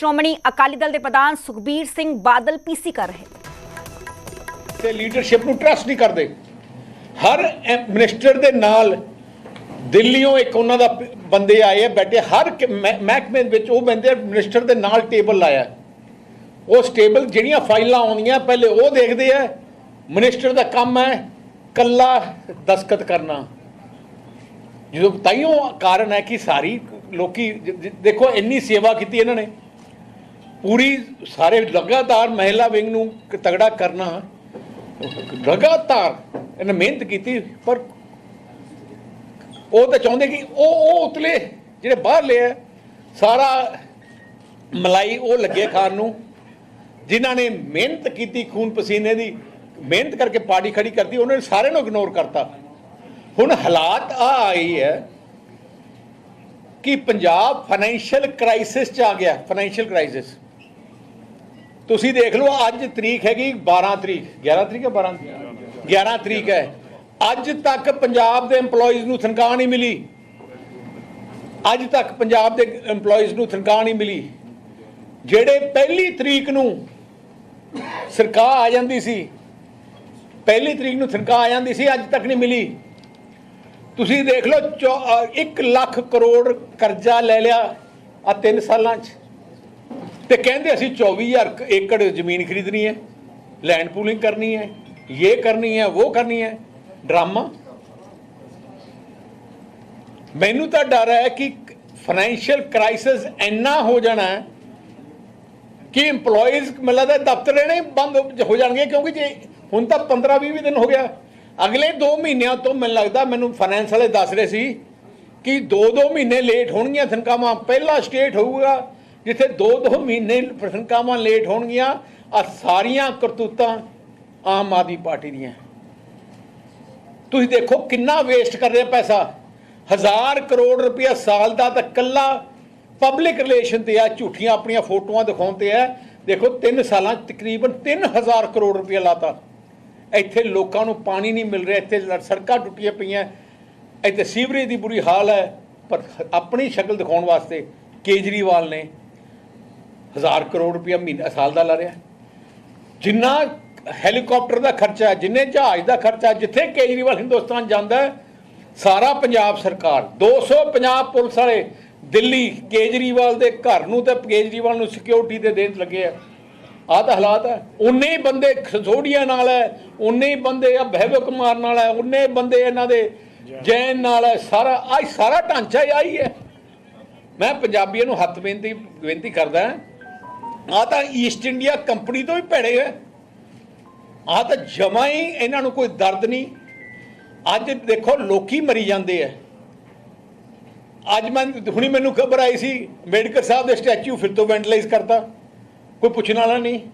ਸ਼੍ਰੋਮਣੀ ਅਕਾਲੀ ਦਲ ਦੇ ਪ੍ਰਧਾਨ ਸੁਖਬੀਰ ਸਿੰਘ ਬਾਦਲ ਪੀਸੀ ਕਰ ਰਹੇ ਤੇ ਲੀਡਰਸ਼ਿਪ ਨੂੰ ਟਰਸਟ ਨਹੀਂ ਕਰਦੇ। ਹਰ ਮਿਨਿਸਟਰ ਦੇ ਨਾਲ ਦਿੱਲੀੋਂ ਇੱਕ ਉਹਨਾਂ ਦਾ ਬੰਦੇ ਆਏ ਆ, ਬੈਠੇ ਹਰ ਮਹਿਕਮੇ ਵਿੱਚ ਉਹ ਬੰਦੇ ਮਿਨਿਸਟਰ ਦੇ ਨਾਲ ਟੇਬਲ ਲਾਇਆ। ਉਸ ਟੇਬਲ ਜਿਹੜੀਆਂ ਫਾਈਲਾਂ ਆਉਂਦੀਆਂ, ਪਹਿਲੇ ਉਹ ਦੇਖਦੇ ਆ ਮਿਨਿਸਟਰ ਦਾ ਕੰਮ ਹੈ ਕੱਲਾ ਦਸਖਤ ਕਰਨਾ। ਜਦੋਂ ਤਾਈਓ ਕਾਰਨ ਹੈ ਕਿ ਸਾਰੀ ਲੋਕੀ ਦੇਖੋ, ਇੰਨੀ ਸੇਵਾ ਕੀਤੀ ਇਹਨਾਂ ਨੇ। ਪੂਰੀ ਸਾਰੇ ਲਗਾਤਾਰ ਮਹਿਲਾ ਵਿੰਗ ਨੂੰ ਤਗੜਾ ਕਰਨਾ, ਲਗਾਤਾਰ ਇਹਨੇ ਮਿਹਨਤ ਕੀਤੀ, ਪਰ ਉਹ ਤਾਂ ਚਾਹੁੰਦੇ ਕਿ ਉਹ ਉਹ ਉਤਲੇ ਜਿਹੜੇ ਬਾਹਰਲੇ ਆ, ਸਾਰਾ ਮਲਾਈ ਉਹ ਲੱਗੇ ਖਾਣ ਨੂੰ, ਜਿਨ੍ਹਾਂ ਨੇ ਮਿਹਨਤ ਕੀਤੀ ਖੂਨ ਪਸੀਨੇ ਦੀ, ਮਿਹਨਤ ਕਰਕੇ ਪਾਰਟੀ ਖੜੀ ਕਰਤੀ, ਉਹਨਾਂ ਨੇ ਸਾਰਿਆਂ ਨੂੰ ਇਗਨੋਰ ਕਰਤਾ। ਹੁਣ ਹਾਲਾਤ ਆ ਆਈ ਹੈ ਕਿ ਪੰਜਾਬ ਫਾਈਨੈਂਸ਼ੀਅਲ ਕ੍ਰਾਈਸਿਸ ਚ ਆ ਗਿਆ ਫਾਈਨੈਂਸ਼ੀਅਲ ਕ੍ਰਾਈਸਿਸ ਤੁਸੀਂ ਦੇਖ ਲਓ, ਅੱਜ ਤਰੀਕ ਹੈਗੀ 12 ਤਰੀਕ। 11 ਤਰੀਕ ਹੈ 12 11 ਤਰੀਕ ਹੈ। ਅੱਜ ਤੱਕ ਪੰਜਾਬ ਦੇ EMPLOYEES ਨੂੰ ਤਨਖਾਹ ਨਹੀਂ ਮਿਲੀ। ਅੱਜ ਤੱਕ ਪੰਜਾਬ ਦੇ EMPLOYEES ਨੂੰ ਤਨਖਾਹ ਨਹੀਂ ਮਿਲੀ। ਜਿਹੜੇ ਪਹਿਲੀ ਤਰੀਕ ਨੂੰ ਸਰਕਾਰ ਆ ਜਾਂਦੀ ਸੀ, ਪਹਿਲੀ ਤਰੀਕ ਨੂੰ ਤਨਖਾਹ ਆ ਜਾਂਦੀ ਸੀ, ਅੱਜ ਤੱਕ ਨਹੀਂ ਮਿਲੀ। ਤੁਸੀਂ ਦੇਖ ਲਓ 1 ਲੱਖ ਕਰੋੜ ਕਰਜ਼ਾ ਲੈ ਲਿਆ ਆ 3 ਸਾਲਾਂ 'ਚ। ਤੇ ਕਹਿੰਦੇ ਅਸੀਂ 24000 ਕ- ਏਕੜ ਜ਼ਮੀਨ ਖਰੀਦਣੀ ਹੈ ਲੈਂਡ ਪੂਲਿੰਗ ਕਰਨੀ ਹੈ ਇਹ ਕਰਨੀ ਹੈ ਉਹ ਕਰਨੀ ਹੈ, ਡਰਾਮਾ। ਮੈਨੂੰ ਤਾਂ ਡਰ ਹੈ ਕਿ ਫਾਈਨੈਂਸ਼ੀਅਲ ਕ੍ਰਾਈਸਿਸ ਇੰਨਾ ਹੋ ਜਾਣਾ ਹੈ ਕਿ EMPLOYEES ਮੈਨੂੰ ਲੱਗਦਾ ਦਫ਼ਤਰ ਰਹਿਣੇ ਬੰਦ ਹੋ ਜਾਣਗੇ, ਕਿਉਂਕਿ ਜੇ ਹੁਣ ਤਾਂ 15 20 ਦਿਨ ਹੋ ਗਿਆ। ਅਗਲੇ 2 ਮਹੀਨਿਆਂ ਤੋਂ ਮੈਨੂੰ ਲੱਗਦਾ, ਮੈਨੂੰ ਫਾਈਨੈਂਸ ਵਾਲੇ ਦੱਸ ਰਹੇ ਸੀ ਕਿ 2-2 ਮਹੀਨੇ ਲੇਟ ਹੋਣਗੀਆਂ ਤਨਖਾਹਾਂ, ਪਹਿਲਾ ਸਟੇਟ ਹੋਊਗਾ ਜਿੱਥੇ 2-2 ਮਹੀਨੇ ਪ੍ਰਸ਼ੰਕਾਵਾਂ ਲੇਟ ਹੋਣਗੀਆਂ ਆ ਸਾਰੀਆਂ ਕਰਤੂਤਾਂ ਆਮ ਆਦਮੀ ਪਾਰਟੀ ਦੀਆਂ। ਤੁਸੀਂ ਦੇਖੋ ਕਿੰਨਾ ਵੇਸਟ ਕਰ ਰਿਹਾ ਪੈਸਾ। ਹਜ਼ਾਰ ਕਰੋੜ ਰੁਪਇਆ ਸਾਲ ਦਾ ਤਾਂ ਕੱਲਾ ਪਬਲਿਕ ਰਿਲੇਸ਼ਨ ਤੇ ਆ, ਝੂਠੀਆਂ ਆਪਣੀਆਂ ਫੋਟੋਆਂ ਦਿਖਾਉਣ ਤੇ ਆ। ਦੇਖੋ 3 ਸਾਲਾਂ 'ਚ ਤਕਰੀਬਨ 3000 ਕਰੋੜ ਰੁਪਇਆ ਲਾਤਾ। ਇੱਥੇ ਲੋਕਾਂ ਨੂੰ ਪਾਣੀ ਨਹੀਂ ਮਿਲ ਰਿਹਾ, ਇੱਥੇ ਸੜਕਾਂ ਟੁੱਟੀਆਂ ਪਈਆਂ। ਇੱਥੇ ਸੀਵਰੇਜ ਦੀ ਬੁਰੀ ਹਾਲ ਹੈ, ਪਰ ਆਪਣੀ ਸ਼ਕਲ ਦਿਖਾਉਣ ਵਾਸਤੇ ਕੇਜਰੀਵਾਲ ਨੇ ਹਜ਼ਾਰ ਕਰੋੜ ਰੁਪਇਆ ਮਹੀਨਾ, ਸਾਲ ਦਾ ਲਾ ਰਿਹਾ। ਜਿੰਨਾ ਹੈਲੀਕਾਪਟਰ ਦਾ ਖਰਚਾ, ਜਿੰਨੇ ਜਹਾਜ਼ ਦਾ ਖਰਚਾ, ਜਿੱਥੇ ਕੇਜਰੀਵਾਲ ਹਿੰਦੁਸਤਾਨ ਜਾਂਦਾ ਸਾਰਾ ਪੰਜਾਬ ਸਰਕਾਰ 250 ਪੁਲਿਸ ਵਾਲੇ ਦਿੱਲੀ ਕੇਜਰੀਵਾਲ ਦੇ ਘਰ ਨੂੰ ਤੇ ਕੇਜਰੀਵਾਲ ਨੂੰ ਸਿਕਿਉਰਿਟੀ ਦੇ ਦੇਣ ਲੱਗੇ ਆ। ਆਹ ਤਾਂ ਹਾਲਾਤ ਹੈ ਉਨੇ ਹੀ ਬੰਦੇ ਖਸੋੜੀਆਂ ਨਾਲ ਹੈ, ਉਨੇ ਹੀ ਬੰਦੇ ਆ ਬਹਿਬੋ ਕੁਮਾਰ ਨਾਲ ਹੈ, ਉਨੇ ਬੰਦੇ ਇਹਨਾਂ ਦੇ ਜੈਨ ਨਾਲ ਹੈ, ਸਾਰਾ, ਆਹ ਸਾਰਾ ਢਾਂਚਾ ਹੀ ਆਹੀ ਹੈ। ਮੈਂ ਪੰਜਾਬੀਆਂ ਨੂੰ ਹੱਥ ਬੇਨਤੀ ਬੇਨਤੀ ਕਰਦਾ ਆ ਤਾਂ ਈਸਟ ਇੰਡੀਆ ਕੰਪਨੀ ਤੋਂ ਵੀ ਭੈੜੇ ਹੈ ਆ ਤਾਂ ਜਮਾ ਹੀ ਇਹਨਾਂ ਨੂੰ ਕੋਈ ਦਰਦ ਨਹੀਂ। ਅੱਜ ਦੇਖੋ ਲੋਕੀ ਮਰੀ ਜਾਂਦੇ ਆ। ਅੱਜ ਮੈਂ, ਹੁਣੀ ਮੈਨੂੰ ਖਬਰ ਆਈ ਸੀ ਅੰਬੇਡਕਰ ਸਾਹਿਬ ਦੇ ਸਟੈਚੂ ਫਿਰ ਤੋਂ ਵੈਂਟਲਾਈਜ਼ ਕਰਤਾ। ਕੋਈ ਪੁੱਛਣ ਵਾਲਾ ਨਹੀਂ।